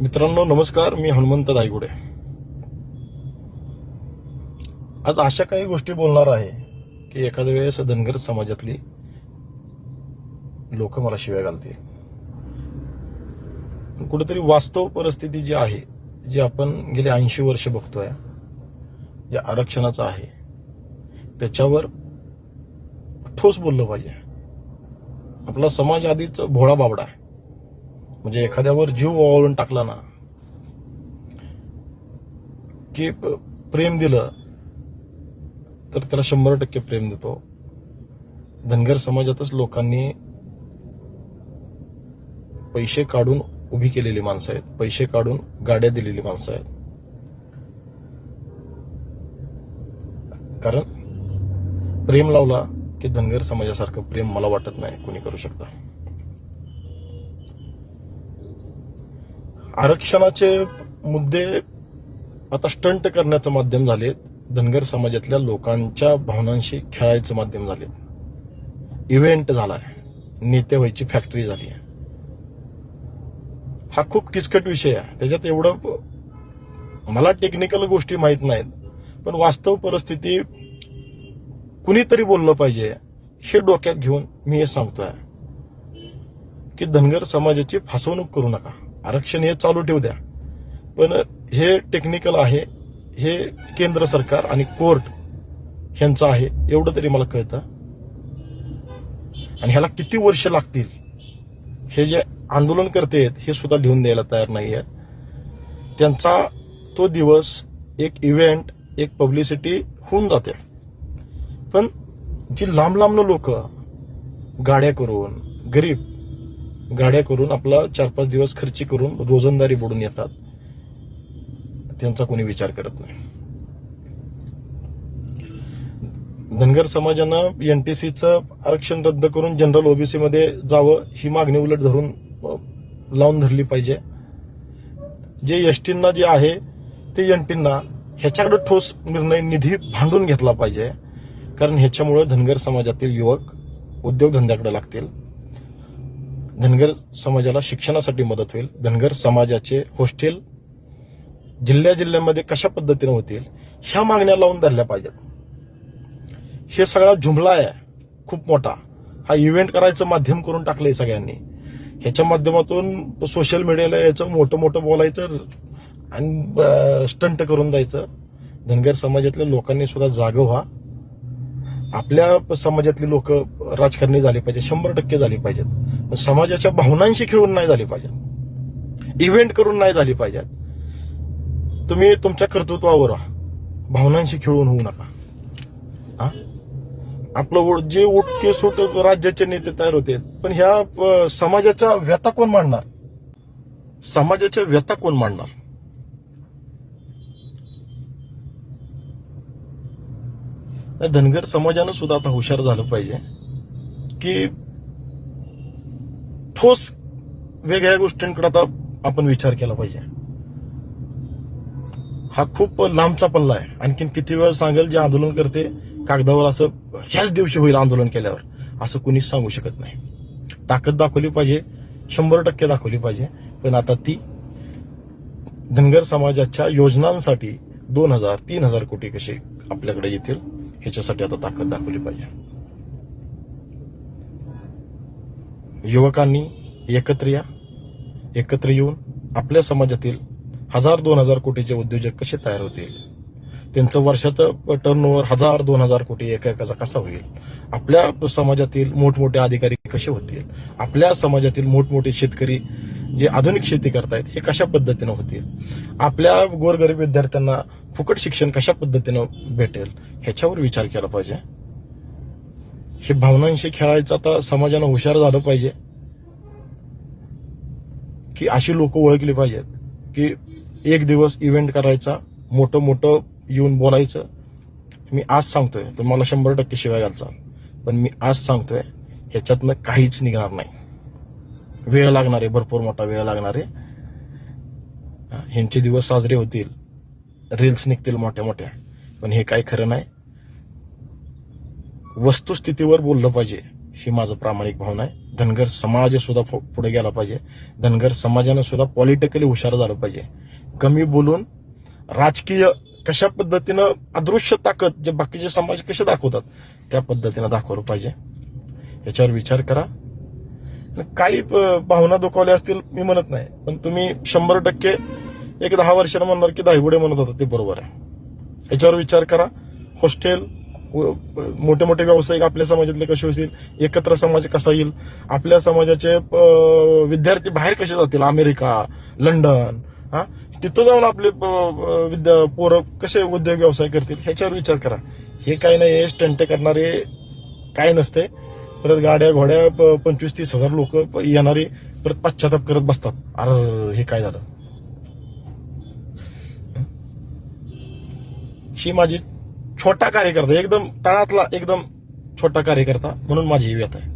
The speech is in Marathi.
मित्रांनो नमस्कार मी हनुमंत दायगुडे. आज अशा काही गोष्टी बोलणार आहे की एखाद्या वेळेस धनगर समाजातली लोक मला शिव्या घालतील. कुठेतरी वास्तव परिस्थिती जी आहे जी आपण गेले ऐंशी वर्ष बघतोय जे आरक्षणाचं आहे त्याच्यावर ठोस बोललं पाहिजे. आपला समाज आधीच भोळा बाबडा आहे. म्हणजे एखाद्यावर जीव ओवाळून टाकला ना की प्रेम दिलं तर त्याला शंभर टक्के प्रेम देतो. धनगर समाजातच लोकांनी पैसे काढून उभी केलेली माणसं आहेत. पैसे काढून गाड्या दिलेली माणसं आहेत. कारण प्रेम लावला की धनगर समाजासारखं प्रेम मला वाटत नाही कोणी करू शकता. आरक्षणाचे मुद्दे आता स्टंट करण्याचं माध्यम झाले. धनगर समाजातल्या लोकांच्या भावनांशी खेळायचं माध्यम झाले. इव्हेंट झालाय. नेते व्हायची फॅक्टरी झाली. आहे हा खूप किचकट विषय आहे. त्याच्यात एवढं मला टेक्निकल गोष्टी माहीत नाहीत पण वास्तव परिस्थिती कुणीतरी बोललं पाहिजे हे डोक्यात घेऊन मी हे सांगतोय. की धनगर समाजाची फसवणूक करू नका. आरक्षण हे चालू ठेवू द्या. पण हे टेक्निकल आहे हे केंद्र सरकार आणि कोर्ट ह्यांचं आहे एवढं तरी मला कळतं. आणि ह्याला किती वर्ष लागतील? हे जे आंदोलन करते हे सुद्धा लिहून द्यायला तयार नाही आहेत. त्यांचा तो दिवस एक इव्हेंट एक पब्लिसिटी होऊन जाते. पण जी लांब लांबनं लोक गाड्या करून गरीब गाड्या करून आपला चार पाच दिवस खर्ची करून रोजंदारी बुडून येतात. त्यांचा कोणी विचार करत नाही. धनगर समाजानं एनटीसीचं आरक्षण रद्द करून जनरल ओबीसी मध्ये जावं ही मागणी उलट धरून लावून धरली पाहिजे. जे एसटींना जे आहे ते एनटींना ह्याच्याकडे ठोस निर्णय निधी भांडून घेतला पाहिजे. कारण ह्याच्यामुळे धनगर समाजातील युवक उद्योगधंद्याकडे लागतील. धनगर समाजाला शिक्षणासाठी मदत होईल. धनगर समाजाचे हॉस्टेल जिल्ह्या जिल्ह्यामध्ये कशा पद्धतीने होतील ह्या मागण्या लावून धरल्या पाहिजेत. हे सगळा जुमला आहे. खूप मोठा. हा इव्हेंट करायचं माध्यम करून टाकलंय सगळ्यांनी. ह्याच्या माध्यमातून सोशल मीडियाला याचं मोठं मोठं बोलायचं आणि स्टंट करून द्यायचं. धनगर समाजातल्या लोकांनी सुद्धा जाग व्हा. आपल्या समाजातली लोक राजकारणी झाली पाहिजे शंभर टक्के झाली पाहिजेत. समाजाच्या भावनांशी खेळून नाही झाली पाहिजे इव्हेंट करून नाही झाली पाहिजेत. तुम्ही तुमच्या कर्तृत्वावर व्हा भावनांशी खेळून होऊ नका. हा? आपलं जे उठके सुट राज्याचे नेते तयार होते पण ह्या समाजाच्या व्यथा कोण मांडणार? समाजाच्या व्यथा कोण मांडणार? धनगर समाजानं सुद्धा आता हुशार झालं पाहिजे की ठोस वेगळ्या गोष्टींकडे आता आपण विचार केला पाहिजे. हा खूप लांबचा पल्ला आहे. आणखीन किती वेळ सांगेल जे आंदोलन करते कागदावर असं ह्याच दिवशी होईल आंदोलन केल्यावर. असं कुणीच सांगू शकत नाही. ताकद दाखवली पाहिजे शंभर टक्के दाखवली पाहिजे. पण आता ती धनगर समाजाच्या योजनांसाठी दोन हजार तीन हजार कोटी कसे आपल्याकडे येतील ह्याच्यासाठी आता ताकद दाखवली पाहिजे. युवकांनी एकत्र या एकत्र येऊन आपल्या समाजातील हजार दोन हजार कोटीचे उद्योजक कसे तयार होतील? त्यांचं वर्षाचं टर्नओव्हर हजार दोन हजार कोटी एका एकाचा कसा होईल? आपल्या समाजातील मोठमोठे अधिकारी कसे होतील? आपल्या समाजातील मोठमोठे शेतकरी जे आधुनिक शेती करतायत हे कशा पद्धतीनं होतील? आपल्या गोरगरीब विद्यार्थ्यांना फुकट शिक्षण कशा पद्धतीनं भेटेल? ह्याच्यावर विचार केला पाहिजे. हे भावनांशी खेळायचं आता समाजानं हुशार झालं पाहिजे. की अशी लोक ओळखली पाहिजेत. की एक दिवस इव्हेंट करायचा मोठं मोठं येऊन बोलायचं. मी आज सांगतोय तर मला शंभर टक्के शिवाय घालचा. पण मी आज सांगतोय ह्याच्यातनं काहीच निघणार नाही. वेळ लागणार आहे भरपूर मोठा वेळ लागणार आहे. ह्यांचे दिवस साजरे होतील. रील्स निघतील मोठ्या मोठ्या. पण हे काही खरं नाही. वस्तुस्थितीवर बोललं पाहिजे ही माझं प्रामाणिक भावना आहे. धनगर समाज सुद्धा पुढे गेला पाहिजे. धनगर समाजानं सुद्धा पॉलिटिकली हुशार झालं पाहिजे. कमी बोलून राजकीय कशा पद्धतीनं अदृश्य ताकद जे बाकीचे समाज कसे दाखवतात त्या पद्धतीनं दाखवलं पाहिजे. याच्यावर विचार करा. काही भावना दुखावल्या असतील मी म्हणत नाही. पण तुम्ही शंभर टक्के एक दहा वर्षानं म्हणणार की दाहिगुडे म्हणत होता ते बरोबर आहे. याच्यावर विचार करा. हॉस्टेल मोठे मोठे व्यावसायिक आपल्या समाजातले कसे होतील? एकत्र समाज कसा येईल? आपल्या समाजाचे विद्यार्थी बाहेर कसे जातील? अमेरिका लंडन हा? तिथं जाऊन आपले विद्या पोरं कसे उद्योग व्यवसाय करतील? ह्याच्यावर विचार करा. हे काही नाही हे स्टंट करणारे काय नसते. परत गाड्या घोड्या प- पंचवीस तीस हजार लोक येणारी परत पश्चाताप करत बसतात. अरे हे काय झालं? ही माझी छोटा कार्यकर्ता एकदम तळातला एकदम छोटा कार्यकर्ता म्हणून माझी ही व्यथा आहे.